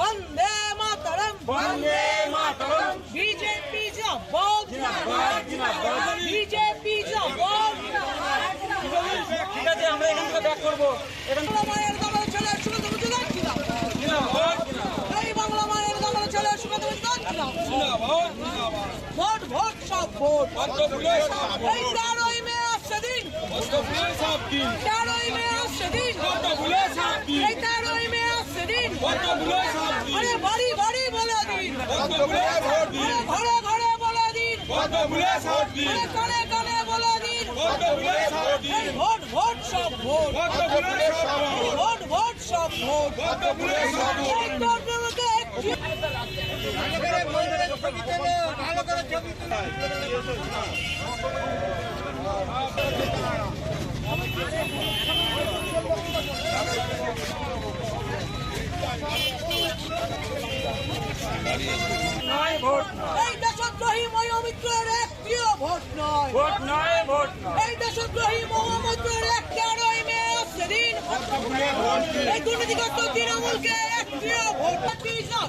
বন্দে মাতরম বন্দে মাতরম। BJP BJP ঠিক আছে আমরা এখান থেকে ব্যাক করব। এখান ভোট ভোট সব ভোট। এই তেরোই মে আসছে দিন তেরোই মে আসছে দিন এই তেরোই মে আসছে দিন আরে বাড়ি বাড়ি বলে দিন। আরে ঘরে ঘরে বলে দিন। আরে কানে কানে বলে দিন। ভোট ভোট সব ভোট। ভোট ভোট সব ভোট। এই তরুণকে একটি নয় ভোট এই দেশদ্রোহী ময়মিত্রের একটিও ভোট নয়। ভোট নয় ভোট এই দেশদ্রোহী মহামন্ত্রের এক তেরোই মে আসছে দিন এই দুর্নীতিগ্রস্ত তৃণমূলকে একটিও ভোট ভোট সব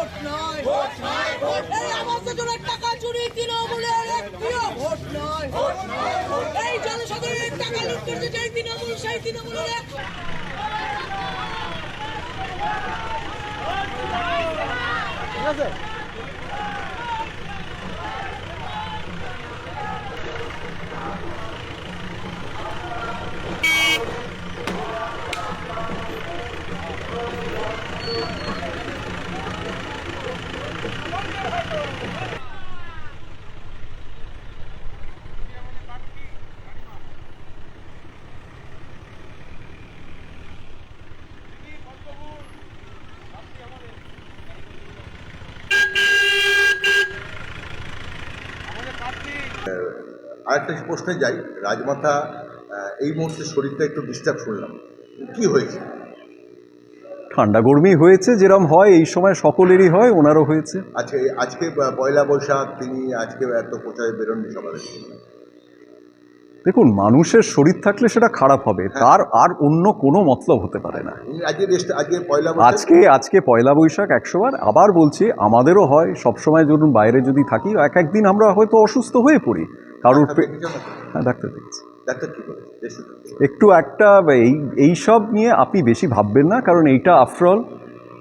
ভোট একটিও ভোট নয় ভোট নয়। এই আবাস যোজনার টাকা চুরি তৃণমূলের একটিও ভোট নয় এই জনসাধারণের টাকা লুট করতে চাই তৃণমূল সেই তৃণমূলের এক আরেকটা প্রশ্নে যাই। রাজমাতা এই মুহূর্তে শরীরটা একটু ডিস্টার্ব শুনলাম। কি হয়েছে? ঠান্ডা গরমই হয়েছে যেরম হয় এই সময় সকলেরই হয় ওনারও হয়েছে। আজকে আজকে পয়লা বৈশাখ তিনি আজকে এত প্রচারে বেরোননি সকালে। দেখুন মানুষের শরীর থাকলে সেটা খারাপ হবে। তার আর অন্য কোনো মতলব হতে পারে না। আজকে আজকে পয়লা বৈশাখ। আজকে আজকে পয়লা বৈশাখ একশো বার আবার বলছি আমাদেরও হয় সবসময় ধরুন বাইরে যদি থাকি এক একদিন আমরা হয়তো অসুস্থ হয়ে পড়ি। কারোর? হ্যাঁ ডাক্তার দেখছি। একটু একটা এই এইসব নিয়ে আপনি বেশি ভাববেন না কারণ এইটা আফটারঅল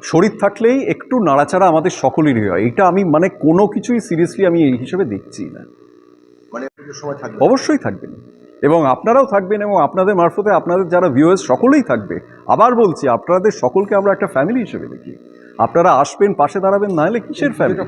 শরীর থাকলেই একটু নাড়াচাড়া আমাদের সকলেরই হয়। এটা আমি মানে কোনো কিছুই সিরিয়াসলি আমি এই হিসেবে দেখছি না মানে পুজোর সময় থাকবে অবশ্যই থাকবেন এবং আপনারাও থাকবেন এবং আপনাদের মারফতে আপনাদের যারা ভিউয়ার্স সকলেই থাকবে। আবার বলছি আপনাদের সকলকে আমরা একটা ফ্যামিলি হিসেবে দেখি। আপনারা আসবেন পাশে দাঁড়াবেন না হলে কিসের ফ্যামিলি